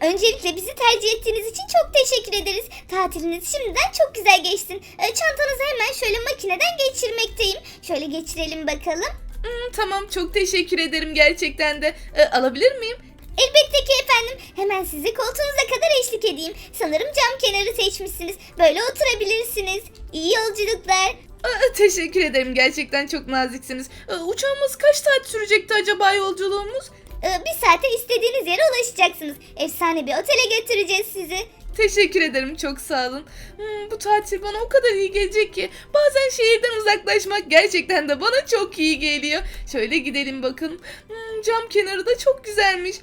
öncelikle bizi tercih ettiğiniz için çok teşekkür ederiz. Tatiliniz şimdiden çok güzel geçsin. Ee, çantanızı hemen şöyle makineden geçirmekteyim. Şöyle geçirelim bakalım. Hmm, tamam çok teşekkür ederim gerçekten de. E, alabilir miyim? Elbette ki efendim. Hemen sizi koltuğunuza kadar eşlik edeyim. Sanırım cam kenarı seçmişsiniz. Böyle oturabilirsiniz. İyi yolculuklar. Aa, teşekkür ederim gerçekten çok naziksiniz. Aa, uçağımız kaç saat sürecekti acaba yolculuğumuz? Ee, bir saate istediğiniz yere ulaşacaksınız. Efsane bir otele götüreceğiz sizi. Teşekkür ederim çok sağ olun. Hmm, bu tatil bana o kadar iyi gelecek ki bazen şehirden uzaklaşmak gerçekten de bana çok iyi geliyor. Şöyle gidelim bakın. Hmm, cam kenarı da çok güzelmiş.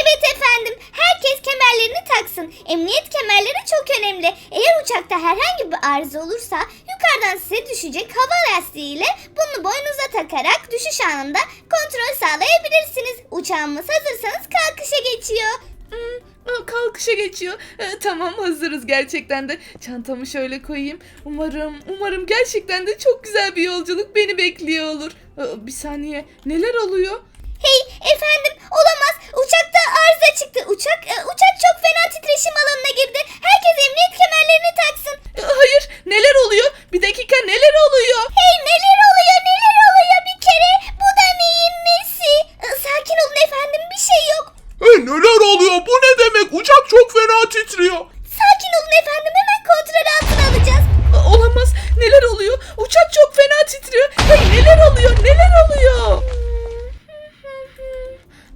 Evet efendim. Herkes kemerlerini taksın. Emniyet kemerleri çok önemli. Eğer uçakta herhangi bir arıza olursa yukarıdan size düşecek hava lastiğiyle bunu boynunuza takarak düşüş anında kontrol sağlayabilirsiniz. Uçağımız hazırsanız kalkışa geçiyor. Hmm, kalkışa geçiyor. Ee, tamam hazırız gerçekten de. Çantamı şöyle koyayım. Umarım, umarım gerçekten de çok güzel bir yolculuk beni bekliyor olur. Bir saniye neler oluyor? Hey efendim olamaz. Uçakta arıza çıktı. Uçak e, uçak çok fena titreşim alanına girdi. Herkes emniyet kemerlerini taksın. Ee, hayır neler oluyor? Bir dakika neler oluyor? Hey neler oluyor neler oluyor bir kere. Bu da neyin nesi? E, Sakin olun efendim bir şey yok. Hey neler oluyor? Bu ne demek? Uçak çok fena titriyor. Sakin olun efendim hemen kontrol altına alacağız. Aa, Olamaz. Neler oluyor? Uçak çok fena titriyor. Hey neler oluyor? Neler oluyor?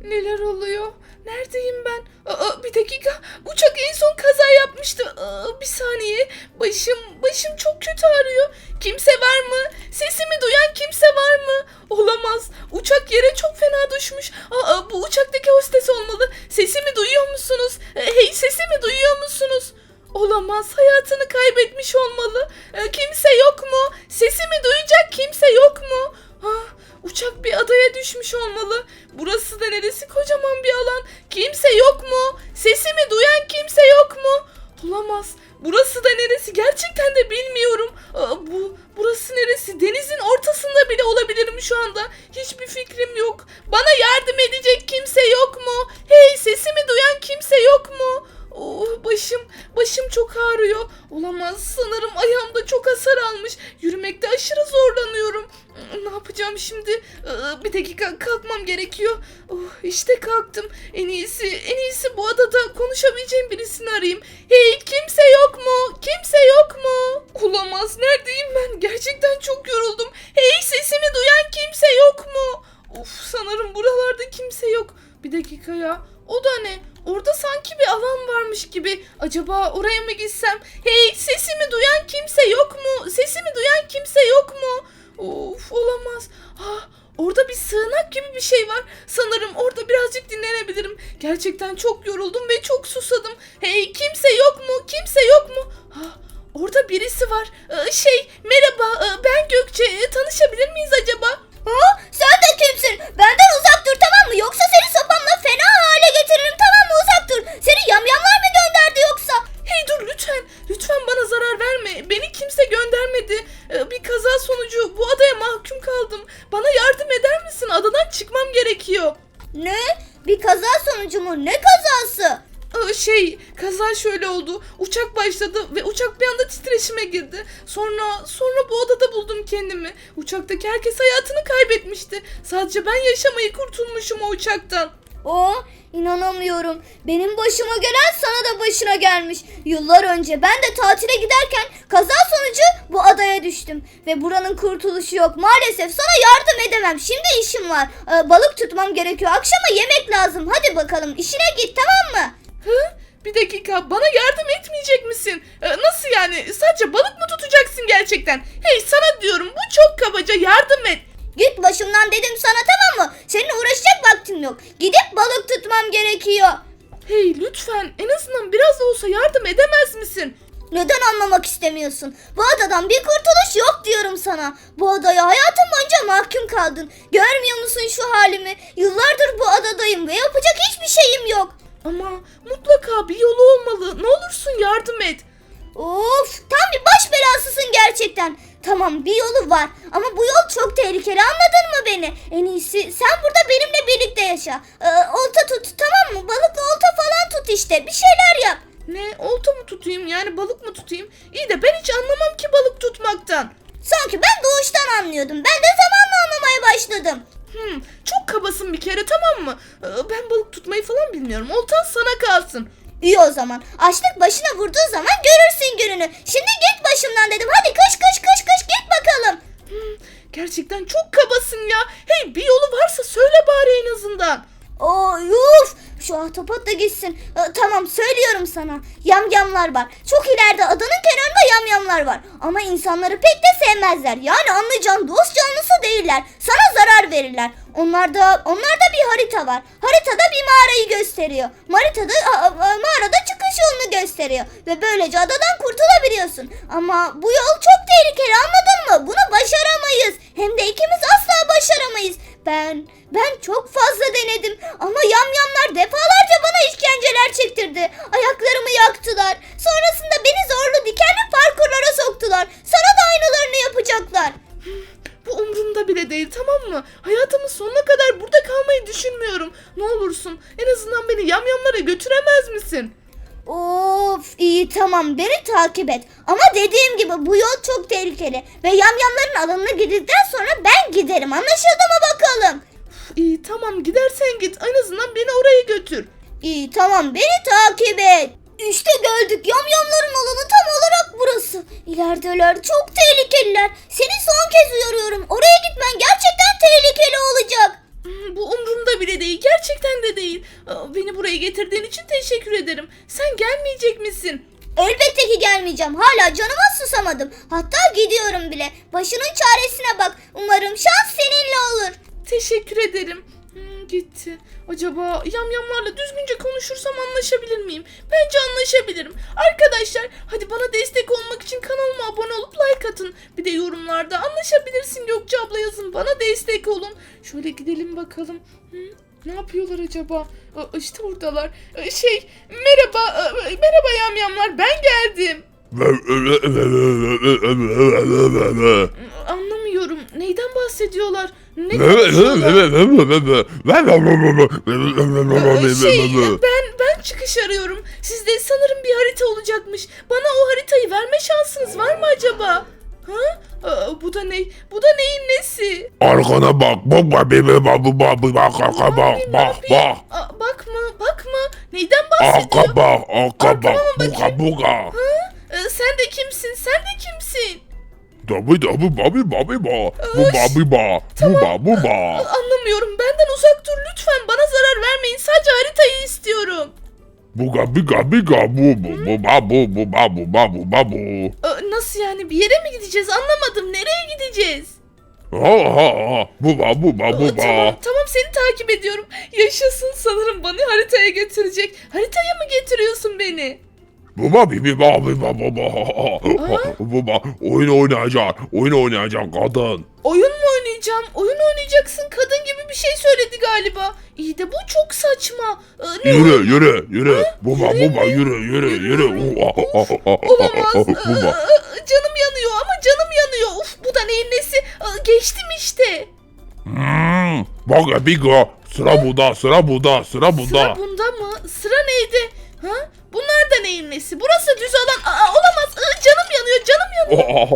Neler oluyor? Neredeyim ben? Aa, bir dakika. Uçak en son kaza yapmıştı. Aa, bir saniye. Başım, başım çok kötü ağrıyor. Kimse var mı? Sesimi duyan kimse var mı? Olamaz. Uçak yere çok fena düşmüş. Aa, bu uçaktaki hostes olmalı. Sesimi duyuyor musunuz? Hey sesimi duyuyor musunuz? Olamaz. Hayatını kaybetmiş olmalı. Ee, kimse yok mu? Sesimi duyacak kimse yok mu? Uçak bir adaya düşmüş olmalı. Burası da neresi? Kocaman bir alan. Kimse yok mu? Sesimi duyan kimse yok mu? Olamaz. Burası da neresi? Gerçekten de bilmiyorum. Aa, bu burası neresi? Denizin ortasında bile olabilirim şu anda. Hiçbir fikrim yok. Bana yardım edecek kimse yok mu? Hey, sesimi duyan kimse yok mu? Oh, başım, başım çok ağrıyor. Olamaz. Sanırım ayağımda çok hasar almış. Yürümekte aşırı zorlanıyorum. Ne yapacağım şimdi? Ee, Bir dakika kalkmam gerekiyor. Oh, işte kalktım. En iyisi, en iyisi bu adada konuşabileceğim birisini arayayım. Hey kimse yok mu? Kimse yok mu? Olamaz. Neredeyim ben? Gerçekten çok yoruldum. Hey sesimi duyan kimse yok mu? Of sanırım buralarda kimse yok. Bir dakika ya. O da ne? Orada sanki bir alan varmış gibi. Acaba oraya mı gitsem? Hey sesimi duyan kimse yok mu? Sesimi duyan kimse yok mu? Of olamaz. Ah, orada bir sığınak gibi bir şey var. Sanırım orada birazcık dinlenebilirim. Gerçekten çok yoruldum ve çok susadım. Hey kimse yok mu? Kimse yok mu? Ah, orada birisi var. Ee, şey merhaba ee, ben Gökçe. Ee, Tanışabilir miyiz acaba? Ha? Sen de kimsin? Benden uzak dur tamam mı? Yoksa seni sopamla fena hale getiririm tamam mı? Uzak dur. Seni yamyamlar mı gönderdi yoksa? Hey dur lütfen. Lütfen bana zarar verme. Beni kimse göndermedi. Ee, bir kaza sonucu bu adaya mahkum kaldım. Bana yardım eder misin? Adadan çıkmam gerekiyor. Ne? Bir kaza sonucu mu? Ne kazası? Şey kaza şöyle oldu. Uçak başladı ve uçak bir anda titreşime girdi. Sonra sonra bu odada buldum kendimi. Uçaktaki herkes hayatını kaybetmişti. Sadece ben yaşamayı kurtulmuşum o uçaktan. O inanamıyorum. Benim başıma gelen sana da başına gelmiş. Yıllar önce ben de tatile giderken kaza sonucu bu adaya düştüm. Ve buranın kurtuluşu yok. Maalesef sana yardım edemem. Şimdi işim var. Ee, balık tutmam gerekiyor. Akşama yemek lazım. Hadi bakalım işine git tamam mı? Hı? Bir dakika bana yardım etmeyecek misin? Ee, nasıl yani? Sadece balık mı tutacaksın gerçekten? Hey sana diyorum bu çok kabaca yardım et. Git başımdan dedim sana tamam mı? Seninle uğraşacak vaktim yok. Gidip balık tutmam gerekiyor. Hey lütfen en azından biraz da olsa yardım edemez misin? Neden anlamak istemiyorsun? Bu adadan bir kurtuluş yok diyorum sana. Bu adaya hayatım boyunca mahkum kaldın. Görmüyor musun şu halimi? Yıllardır bu adadayım ve yapacak hiçbir şeyim yok. Ama mutlaka bir yolu olmalı. Ne olursun yardım et. Of tam bir baş belasısın gerçekten. Tamam bir yolu var ama bu yol çok tehlikeli anladın mı beni? En iyisi sen burada benimle birlikte yaşa. Ee, olta tut tamam mı? Balıkla olta falan tut işte bir şeyler yap. Ne olta mı tutayım yani balık mı tutayım? İyi de ben hiç anlamam ki balık tutmaktan. Sanki ben doğuştan anlıyordum. Ben de zamanla anlamaya başladım. Hmm, çok kabasın bir kere tamam mı? Ee, Ben balık tutmayı falan bilmiyorum. Oltan sana kalsın. İyi o zaman. Açlık başına vurduğu zaman görürsün gününü. Şimdi git başımdan dedim. Hadi kış kış kış kış git bakalım. Gerçekten çok kabasın ya. Hey bir yolu varsa söyle bari en azından. Oo yuf. Şu ahtapot da gitsin. Ee, tamam söylüyorum sana. Yamyamlar var. Çok ileride adanın kenarında yamyamlar var. Ama insanları pek de sevmezler. Yani anlayacağın dost canlısı değiller. Sana zarar verirler. Onlarda onlarda bir harita var. Haritada bir mağarayı gösteriyor. Haritada a- a- mağarada çıkış yolunu gösteriyor ve böylece adadan kurtulabiliyorsun. Ama bu yol çok tehlikeli anladın mı? Bunu başaramayız. Hem de ikimiz asla başaramayız. Ben ben çok fazla denedim ama iyi tamam beni takip et. Ama dediğim gibi bu yol çok tehlikeli. Ve yamyamların alanına girdikten sonra ben giderim. Anlaşıldı mı bakalım? İyi tamam gidersen git en azından beni oraya götür. İyi tamam beni takip et. İşte geldik yamyamların alanı tam olarak burası. İlerideler çok tehlikeliler. Seni son kez uyarıyorum. Oraya gitmen gerçekten tehlikeli olacak. Hmm, Bu umurumda bile değil gerçekten de değil. Beni buraya getirdiğin için teşekkür ederim. Sen gelmeyecek misin? Elbette ki gelmeyeceğim. Hala canıma susamadım. Hatta gidiyorum bile. Başının çaresine bak. Umarım şans seninle olur. Teşekkür ederim. Hmm, gitti. Acaba yamyamlarla düzgünce konuşursam anlaşabilir miyim? Bence anlaşabilirim. Arkadaşlar hadi bana destek olmak için kanalıma abone olup like atın. Bir de yorumlarda anlaşabilirsin Gökçe abla yazın. Bana destek olun. Şöyle gidelim bakalım. Hı? Ne yapıyorlar acaba? İşte oradalar. Ee, Şey merhaba e, merhaba yamyamlar ben geldim. Anlamıyorum. Neyden bahsediyorlar? Ne? Ee, şey ben ben çıkış arıyorum. Sizde sanırım bir harita olacakmış. Bana o haritayı verme şansınız var mı acaba? Ha? Aa, bu da ne? Bu da neyin nesi? Arkana bak bak bak bebe babu babu bak arka bak Abi, bak abi. bak. Aa, bakma bakma. Neyden bahsediyor? Arka bak arka bak buga buga. Ha? Ee, sen de kimsin? Sen de kimsin? Dabi dabi babi babi ba. Bu Öş. babi ba. Bu ba bu ba. Anlamıyorum. Benden uzak dur lütfen. Bana zarar vermeyin. Sadece haritayı istiyorum buga biga biga bu bu bu ba bu bu ba bu ba bu ba bu nasıl yani? Bir yere mi gideceğiz? Anlamadım. Nereye gideceğiz? ha ha ha bu ba bu ba bu tamam, ba tamam seni takip ediyorum. Yaşasın sanırım beni haritaya götürecek. Haritaya mı getiriyorsun beni? Bu ba bi bi ba bi ba bu ba bu ba oyun oynayacak oyun oynayacak kadın Oyun mu oynayacağım? Oyun oynayacaksın. Kadın gibi bir şey söyledi galiba. İyi de bu çok saçma. Ee, ne Yürü yürü yürü. Bu ba bu ba yürü yürü yürü. Olamaz. Bu ba. Ee, canım yanıyor ama canım yanıyor. Uf bu da neyin nesi? Ee, geçtim işte. Hmm, Bak biga sıra burada sıra burada sıra burada. Sıra bunda mı? Sıra neydi? Ha? Bunlar da neyin nesi? Burası düz alan. Aa, olamaz. Ee, canım yanıyor. Canım yanıyor.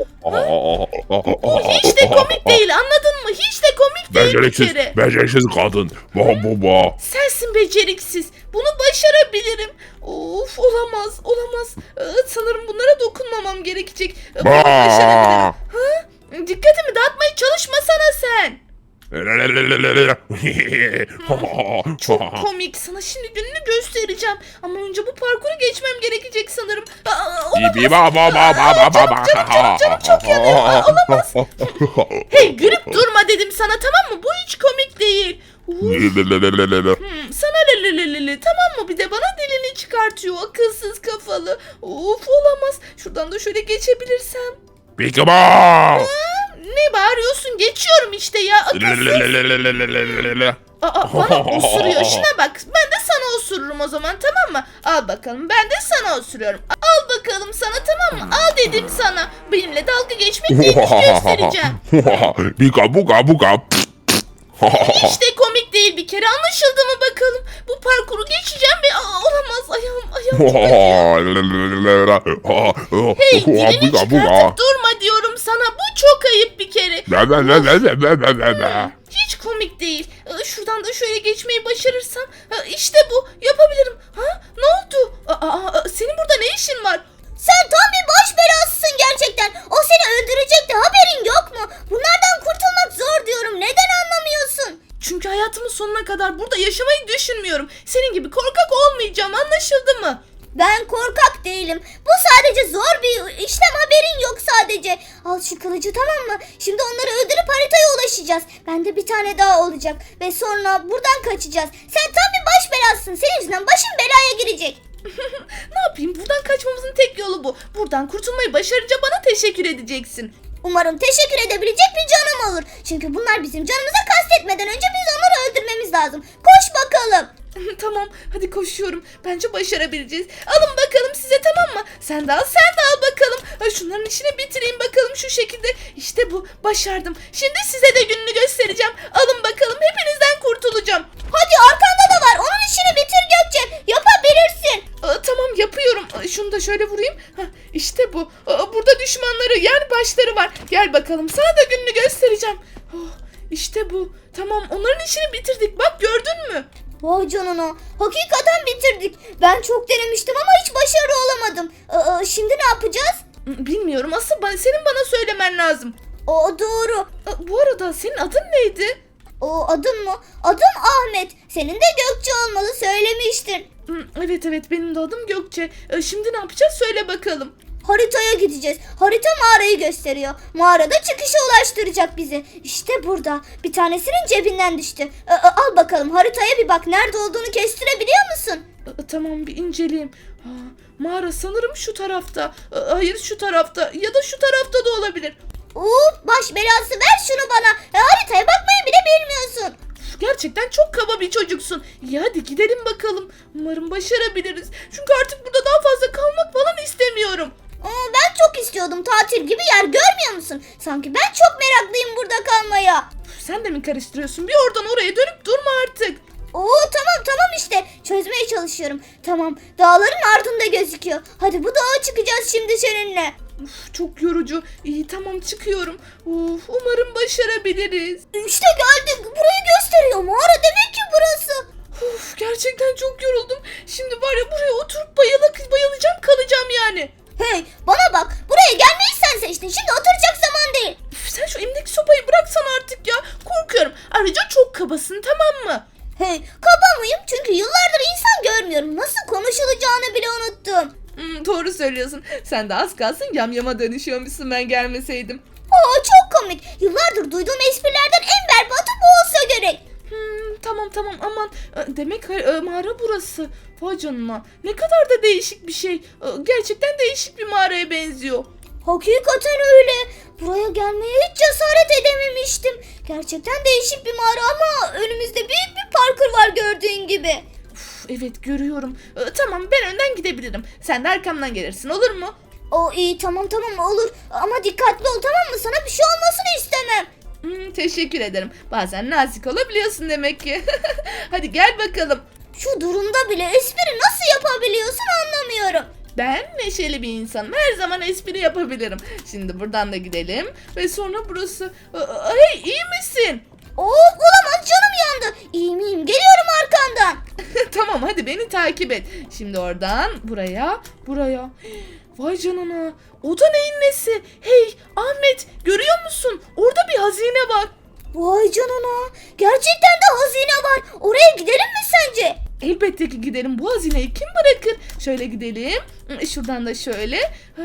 Bu hiç de komik değil anladın mı? Hiç de komik değil bir Beceriksiz, kere. beceriksiz kadın. Ba bu ba. Sensin beceriksiz. Bunu başarabilirim. Of olamaz olamaz. Ee, sanırım bunlara dokunmamam gerekecek. Bunu başarabilirim. Ha? Dikkatimi dağıtmaya çalışmasana sen. Çok komik. Sana şimdi gününü göstereceğim. Ama önce bu parkuru geçmem gerekecek sanırım. Aa, olamaz. Ba ba ba ba ba ba ba. Canım, canım, canım çok yanıyor. Aa, olamaz. Hey gülüp durma dedim sana tamam mı? Bu hiç komik değil. Hmm, sana lelelelele tamam mı? Bir de bana dilini çıkartıyor akılsız kafalı. Of olamaz. Şuradan da şöyle geçebilirsem. Biga ba. Ne bağırıyorsun? Geçiyorum işte ya akılsız. Aa, bana osuruyor. Şuna bak. Ben de sana osururum o zaman tamam mı? Al bakalım. Ben de sana osuruyorum. Al bakalım sana tamam mı? Al dedim sana. Benimle dalga geçmek neymiş göstereceğim. Biga buga buga. İşte değil bir kere anlaşıldı mı bakalım. Bu parkuru geçeceğim ve aa, olamaz ayağım Hey dilini çıkartıp durma diyorum sana. Bu çok ayıp bir kere. Hiç komik değil. Ee, Şuradan da şöyle geçmeyi başarırsam e, işte bu yapabilirim. Ha ne oldu? Aa, aa, senin burada ne işin var? Sen tam bir baş belasısın gerçekten. O seni öldürecekti haberin yok mu? Bunlardan kurtulmak zor diyorum. Neden anlamıyorsun? Çünkü hayatımın sonuna kadar burada yaşamayı düşünmüyorum. Senin gibi korkak olmayacağım anlaşıldı mı? Ben korkak değilim. Bu sadece zor bir işlem haberin yok sadece. Al şu kılıcı tamam mı? Şimdi onları öldürüp haritaya ulaşacağız. Bende bir tane daha olacak. Ve sonra buradan kaçacağız. Sen tam bir baş belasısın. Senin yüzünden başın belaya girecek. Ne yapayım? Buradan kaçmamızın tek yolu bu. Buradan kurtulmayı başarınca bana teşekkür edeceksin. Umarım teşekkür edebilecek bir canım olur. Çünkü bunlar bizim canımıza kastetmeden önce biz onları öldürmemiz lazım. Koş bakalım. tamam hadi koşuyorum. Bence başarabileceğiz. Alın bakalım size tamam mı? Sen de al sen de al bakalım. Ha, şunların işini bitireyim bakalım şu şekilde. İşte bu başardım. Şimdi size de gününü göstereceğim. Alın bakalım hepinizden kurtulacağım. Hadi arkanda da var. Onun işini bitir Gökçe. Yapabilirsin. Aa, tamam yapıyorum. Aa, şunu da şöyle vurayım. Hah, işte bu. Aa, burada düşmanları yani başları var. Gel bakalım sana da gününü göstereceğim. Oh, işte bu. Tamam onların işini bitirdik. Bak gördün mü? Vay canına. Hakikaten bitirdik. Ben çok denemiştim ama hiç başarılı olamadım. Aa, şimdi ne yapacağız? Bilmiyorum. Asıl ben, senin bana söylemen lazım. O doğru. Aa, bu arada senin adın neydi? O adım mı? Adım Ahmet. Senin de Gökçe olmalı söylemiştin. Evet evet benim de adım Gökçe. Ee, Şimdi ne yapacağız söyle bakalım. Haritaya gideceğiz. Harita mağarayı gösteriyor. Mağarada çıkışa ulaştıracak bizi. İşte burada. Bir tanesinin cebinden düştü. Aa, al bakalım haritaya bir bak. Nerede olduğunu kestirebiliyor musun? Aa, Tamam bir inceleyeyim. Aa, mağara sanırım şu tarafta. Aa, Hayır şu tarafta ya da şu tarafta da olabilir. Uf baş belası ver şunu bana. E, haritaya bakmayı bile bilmiyorsun. Üf, Gerçekten çok kaba bir çocuksun. İyi hadi gidelim bakalım. Umarım başarabiliriz. Çünkü artık burada daha fazla kalmak falan istemiyorum. Aa, ben çok istiyordum tatil gibi yer görmüyor musun? Sanki ben çok meraklıyım burada kalmaya. Sen de mi karıştırıyorsun? Bir oradan oraya dönüp durma artık. Oo tamam tamam işte çözmeye çalışıyorum. Tamam dağların ardında gözüküyor. Hadi bu dağa çıkacağız şimdi seninle. Uf, çok yorucu. İyi tamam çıkıyorum. Uf, umarım başarabiliriz. İşte geldik burayı gösteriyor mağara demek ki burası. Uf, gerçekten çok yoruldum. Şimdi var ya buraya oturup bayıla, bayılacağım kalacağım yani. Hey bana bak buraya gelmeyi sen seçtin şimdi oturacak zaman değil. Üf, sen şu elimdeki sopayı bıraksan artık ya. Korkuyorum. Ayrıca çok kabasın tamam mı? Hey kaba mıyım çünkü yıllardır insan görmüyorum nasıl konuşulacağını bile unuttum. Hmm, doğru söylüyorsun. Sen de az kalsın yamyama dönüşüyormuşsun ben gelmeseydim. Oo çok komik yıllardır duyduğum esprilerden en berbatı bu olsa gerek. Hmm, tamam tamam aman. E, Demek e, mağara burası. Vay canına. Ne kadar da değişik bir şey. E, Gerçekten değişik bir mağaraya benziyor. Hakikaten öyle. Buraya gelmeye hiç cesaret edememiştim. Gerçekten değişik bir mağara ama önümüzde büyük bir parkur var gördüğün gibi. Uf, evet görüyorum. E, Tamam ben önden gidebilirim. Sen de arkamdan gelirsin olur mu? O iyi tamam tamam olur ama dikkatli ol tamam mı? Sana bir şey olmasını istemem. Hmm, teşekkür ederim. Bazen nazik olabiliyorsun demek ki. Hadi gel bakalım. Şu durumda bile espri nasıl yapabiliyorsun anlamıyorum. Ben neşeli bir insanım. Her zaman espri yapabilirim. Şimdi buradan da gidelim. Ve sonra burası... Hey iyi misin? Of olamaz canım yandı. İyi miyim? Geliyorum arkandan. tamam hadi beni takip et. Şimdi oradan buraya, buraya. Vay canına. O da neyin nesi? Hey Ahmet görüyor musun? Orada bir hazine var. Vay canına. Gerçekten de hazine var. Oraya gidelim mi sence? Elbette ki gidelim. Bu hazineyi kim bırakır? Şöyle gidelim. Şuradan da şöyle. Ha,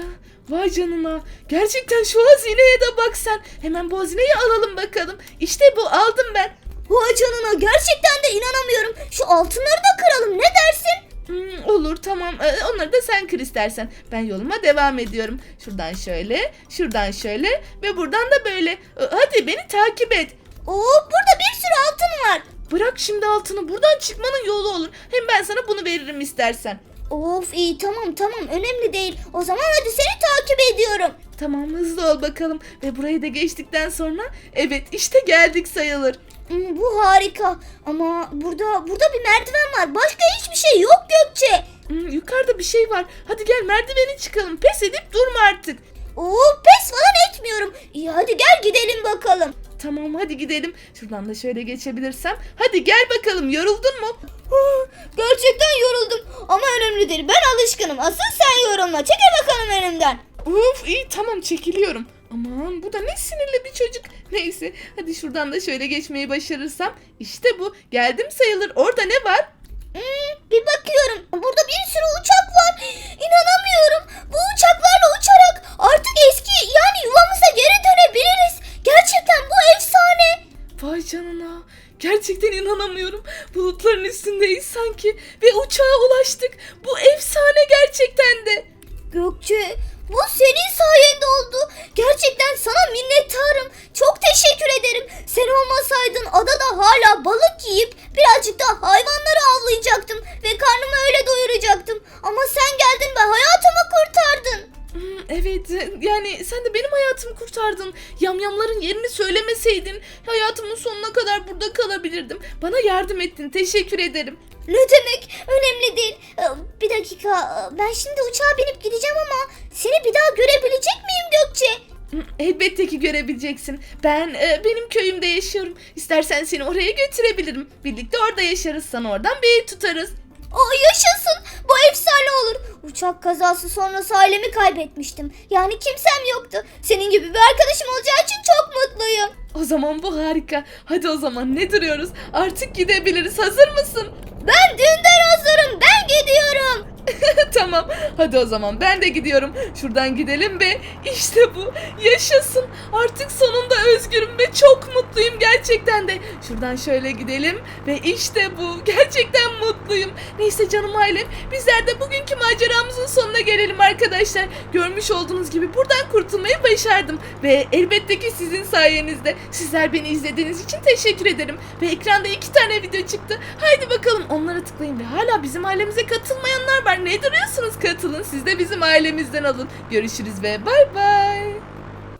Vay canına. Gerçekten şu hazineye de bak sen. Hemen bu hazineyi alalım bakalım. İşte bu aldım ben. Vay canına gerçekten de inanamıyorum. Şu altınları da kıralım ne dersin? Hmm, olur tamam. Ee, onları da sen kır istersen. Ben yoluma devam ediyorum. Şuradan şöyle, şuradan şöyle ve buradan da böyle. Ee, hadi beni takip et. Oo burada bir sürü altın var. Bırak şimdi altını. Buradan çıkmanın yolu olur. Hem ben sana bunu veririm istersen. Of iyi tamam tamam önemli değil. O zaman hadi seni takip ediyorum. Tamam hızlı ol bakalım. Ve burayı da geçtikten sonra evet işte geldik sayılır. Hmm, bu harika. Ama burada burada bir merdiven var. Başka hiçbir şey yok Gökçe. Hmm, yukarıda bir şey var. Hadi gel merdiveni çıkalım. Pes edip durma artık. Oo pes falan etmiyorum. İyi hadi gel gidelim bakalım. Tamam hadi gidelim. Şuradan da şöyle geçebilirsem. Hadi gel bakalım yoruldun mu? Gerçekten yoruldum ama önemli değil. Ben alışkınım. Asıl sen yorulma. Çekil bakalım önümden. Uf iyi tamam çekiliyorum. Aman bu da ne sinirli bir çocuk. Neyse hadi şuradan da şöyle geçmeyi başarırsam. İşte bu geldim sayılır. Orada ne var? Hmm, bir bakıyorum. Burada bir sürü uçak var. İnanamıyorum. Bu uçaklarla uçarak artık eski yani yuvamıza geri dönebiliriz. Gerçekten bu efsane. Vay canına. Gerçekten inanamıyorum. Bulutların üstündeyiz sanki. Ve uçağa ulaştık. Bu efsane gerçekten de. Gökçe bu senin sayende oldu. Gerçekten sana minnettarım. Çok teşekkür ederim. Sen olmasaydın adada hala balık yiyip birazcık da hayvanları avlayacaktım. Ve karnımı öyle doyuracaktım. Ama sen geldin ve hayatımı kurtardın. Evet yani sen de benim hayatımı kurtardın. Yamyamların yerini söylemeseydin hayatımın sonuna kadar burada kalabilirdim. Bana yardım ettin. Teşekkür ederim. Ne demek? Önemli değil. Ee, Bir dakika. Ben şimdi uçağa binip gideceğim ama seni bir daha görebilecek miyim Gökçe? Elbette ki görebileceksin. Ben e, benim köyümde yaşıyorum. İstersen seni oraya götürebilirim. Birlikte orada yaşarız. Sana oradan bir ev tutarız. Aa, yaşasın. Bu efsane olur. Uçak kazası sonrası ailemi kaybetmiştim. Yani kimsem yoktu. Senin gibi bir arkadaşım olacağı için çok mutluyum. O zaman bu harika. Hadi o zaman ne duruyoruz? Artık gidebiliriz. Hazır mısın? Ben dünden hazırım. Ben gidiyorum. tamam. Hadi o zaman ben de gidiyorum. Şuradan gidelim ve işte bu. Yaşasın. Artık sonunda özgürüm ve çok mutluyum gerçekten de. Şuradan şöyle gidelim ve işte bu. Gerçekten mutluyum. Neyse canım ailem. Bizler de bugünkü maceramızın sonuna gelelim arkadaşlar. Görmüş olduğunuz gibi buradan kurtulmayı başardım. Ve elbette ki sizin sayenizde. Sizler beni izlediğiniz için teşekkür ederim. Ve ekranda iki tane video çıktı. Haydi bakalım onlara tıklayın ve hala bizim ailemize katılmayanlar var. Ne duruyorsunuz? Katılın. Siz de bizim ailemizden alın. Görüşürüz ve bay bay.